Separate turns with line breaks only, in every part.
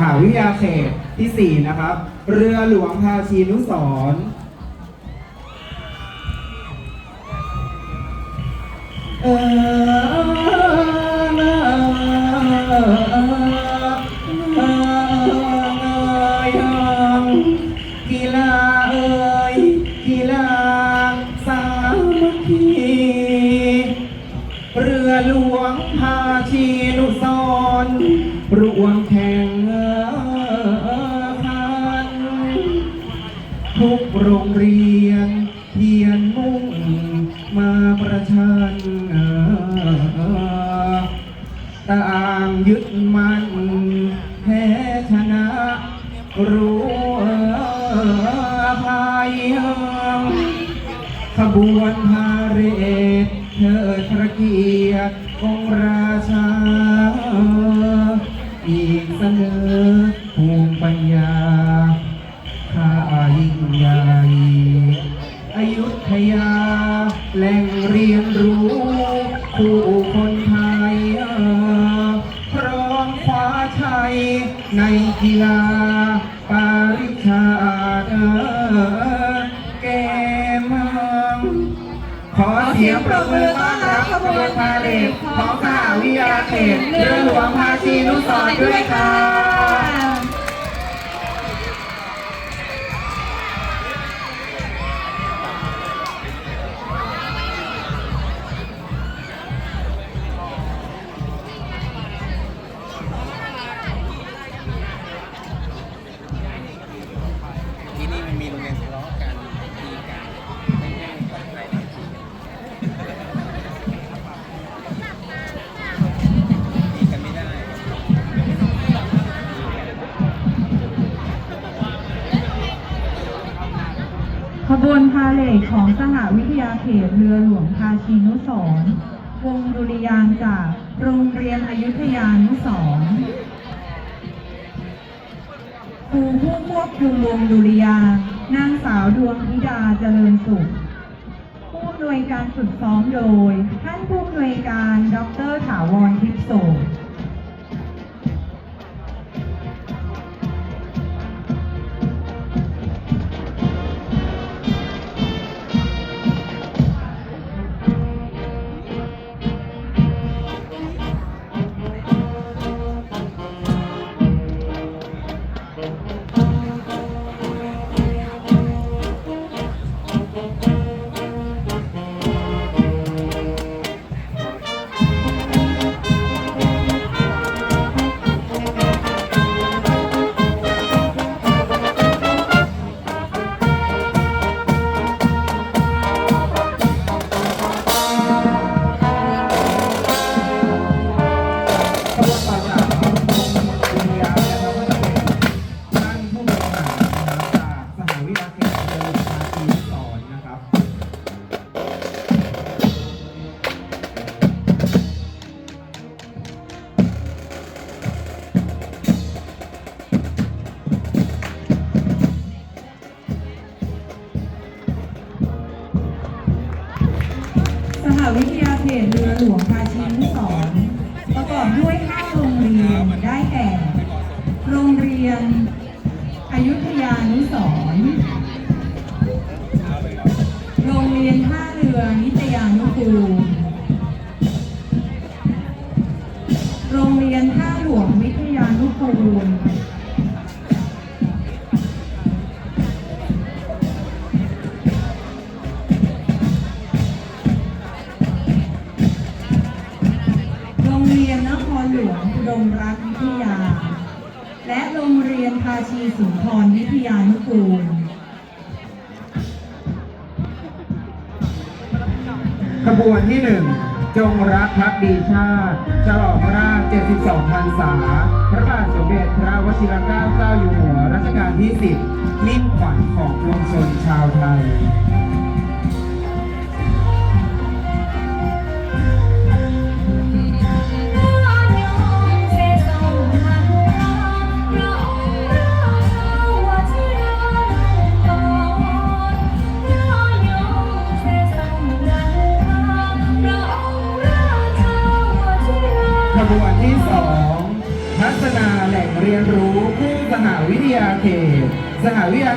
หาวิทยาเขตที่ 4 นะครับ เรือหลวงพาชีนุสรเอกีฬาเอ่ยกีฬาสามัคคีเรือหลวงพาชี รวมแข่งขันทุกโรงเรียนเพียรมุ่งมาประชันต่างยึดมั่นแพ้ชนะรู้ภายขบวนพาเรดเทิดพระเกียรติองรา คนไทยพร้อมคว้าชัยในกีฬาปาริชาตเกมขอเสียงประมือต้อนรับขบวนพาเหรดของข้าวิยาเขตเรือหลวงพาชีนุสรด้วยค่ะ
พาเหรดของสหวิทยาเขตเรือหลวงพาชีนุสรวงดุริยางจากโรงเรียนอยุธยานุสรครูผู้ควบคุมวงดุริยางนางสาวดวงธิดาเจริญสุข ผู้อำนวยการฝึกซ้อมโดย ท่านผู้อำนวยการ ดรถาวรทิพย์โส
เขตเรือหลวง
ภาชีนุสรณ์ประกอบด้วย5โรงเรียนได้แก่ โรงเรียนอยุธยานุสรณ์โรงเรียนท่าเรือนิตยานุกูลโรงเรียนท่าหลวงวิทยานุกูล
บวนที่ 1 จงรักภักดีชาติฉลองราช72พรรษา พระบาทสมเด็จพระวชิรเกล้าเจ้าอยู่หัวรัชกาลที่ 10มิ่งขวัญของปวงชนชาวไทย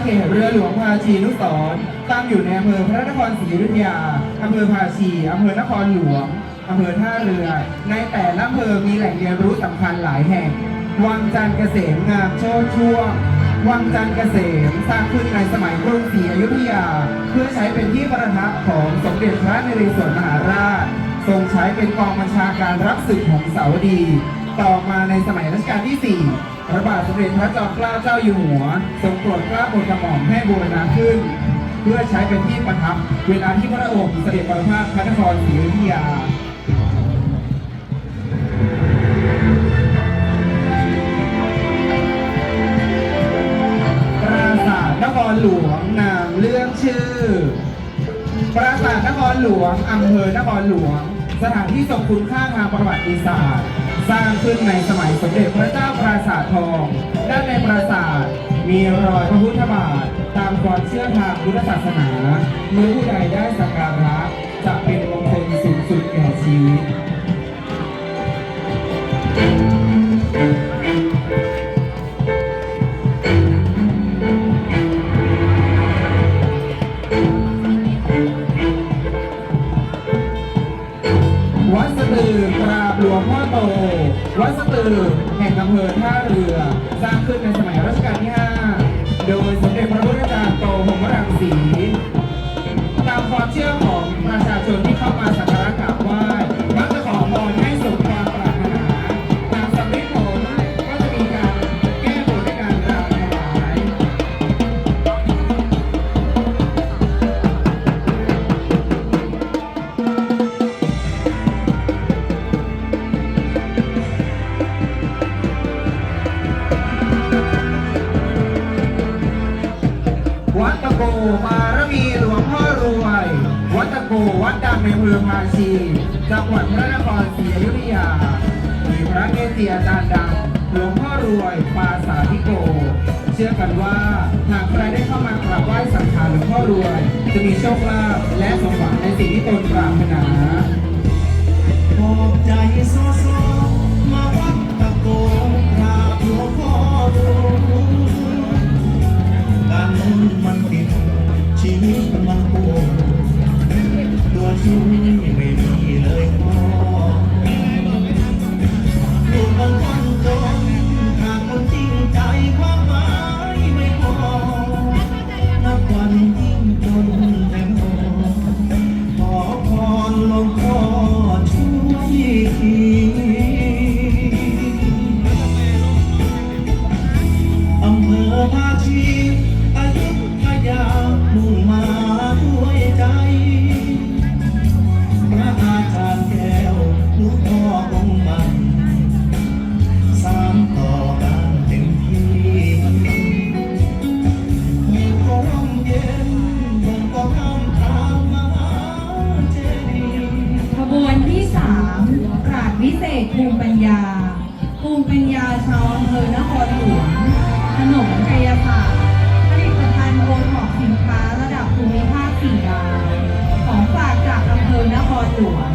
ขตเรือหลวงภาชีนุสรตั้งอยู่ในอำเภอพระนครศรีอยุธยาอำเภอภาชีอำเภอนครหลวงอำเภอท่าเรือ ในแต่ละอำเภอมีแหล่งเรียนรู้สำคัญหลายแห่ง วังจันทร์เกษมงามโชติช่วง วังจันทร์เกษมสร้างขึ้นในสมัยกรุงศรีอยุธยา เพื่อใช้เป็นที่ประทับของสมเด็จพระนเรศวรมหาราช ทรงใช้เป็นกองบัญชาการรับศึกของเสาวดี ต่อมาในสมัยรัชกาลที่ 4 พระบาทสมเด็จพระจอมเกล้าเจ้าอยู่หัว ทรงโปรดเกล้าโปรดกระหม่อมให้บูรณะขึ้น เพื่อใช้เป็นที่ประทับเวลาที่พระองค์เสด็จประพาสพระนครศรีอยุธยาปราสาทนครหลวงนามเรื่องชื่อ ปราสาทนครหลวงอำเภอนครหลวง สถานที่ทรงคุณค่าทางประวัติศาสตร์ สร้างขึ้นในสมัยสมเด็จพระเจ้าปราสาททอง ด้านในปราสาทมีรอยพระพุทธบาท ตามความเชื่อทางพุทธศาสนา เมื่อผู้ใดได้สักการะจะเป็นมงคลสูงสุดแก่ชีวิต ตือแห่งอำเภอท่าเรือ สร้างขึ้นในสมัยรัชกาลที่ วัดตะโกบารมีหลวงพ่อรวย วัดตะโกวัดดังในอำเภอภาชีจังหวัดพระนครศรีอยุธยา มีพระเกจิอาจารย์ดังหลวงพ่อรวยปาสาธิโก เชื่อกันว่าหากใครได้เข้ามากราบไหว้สักการหลวงพ่อรวย จะมีโชคลาภและสมหวังในสิ่งที่ตนปรารถนา
ขอบใจ รหลวง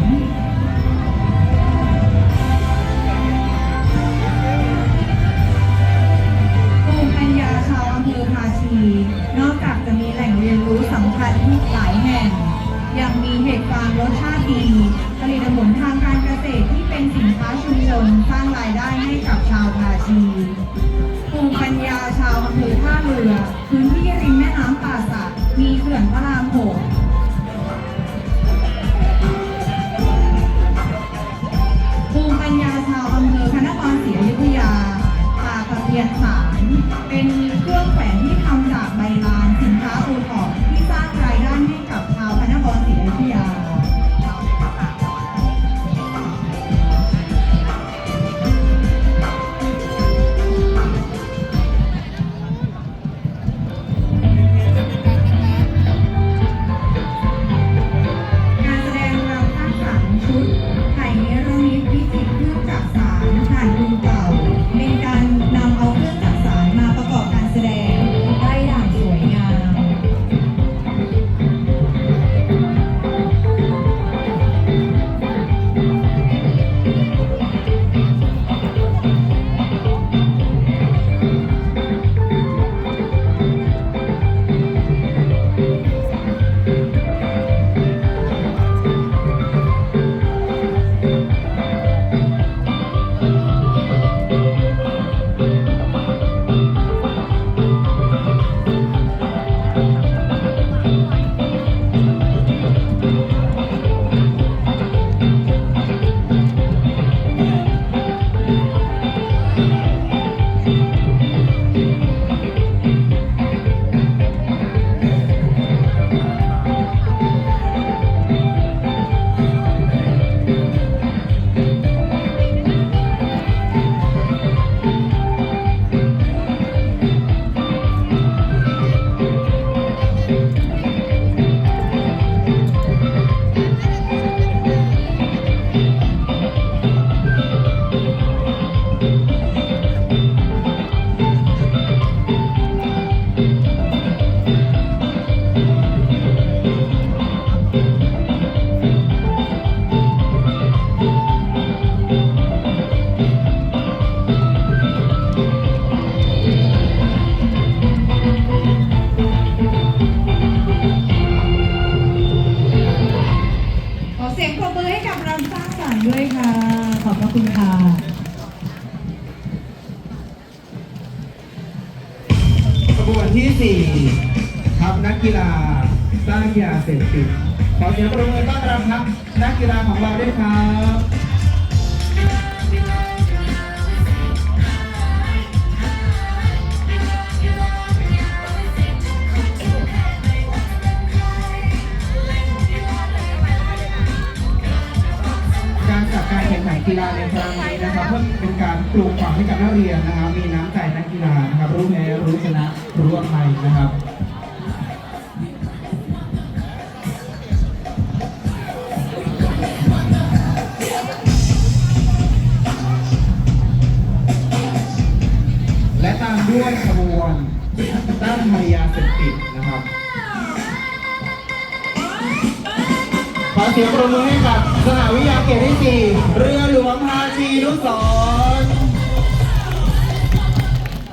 ภูมิ
ปัญญาชาวอำเภอภาชี นอกจากจะมีแหล่งเรียนรู้สำคัญหลายแห่ง ยังมีเห็ดฟางรสชาติดีผลิตผลทางการเกษตรที่เป็นสินค้าชุมชนสร้างรายได้ให้กับชาวภาชีภูมิปัญญาชาวอำเภอท่าเรือ พื้นที่ริมแม่น้ำป่าสักมีเขื่อนพระรามหก เราสร้างสรรค์ด้วยค่ะ ขอบพระคุณค่ะ
ขบวนที่ 4 ครับนักกีฬาสร้างยาเสพติดขอเสียงปรบมือต้อนรับครับนักกีฬาของเราด้วยครับ เรียนนะครับ มีน้ำใจนักกีฬานะครับ รู้แพ้รู้ชนะรู้อภัยนะครับและตามด้วยขบวนต้านภัยยาเสพติดนะครับ ขอเสียงปรบมือให้กับสหวิทยาเขตที่4เรือหลวงพาชีนุสร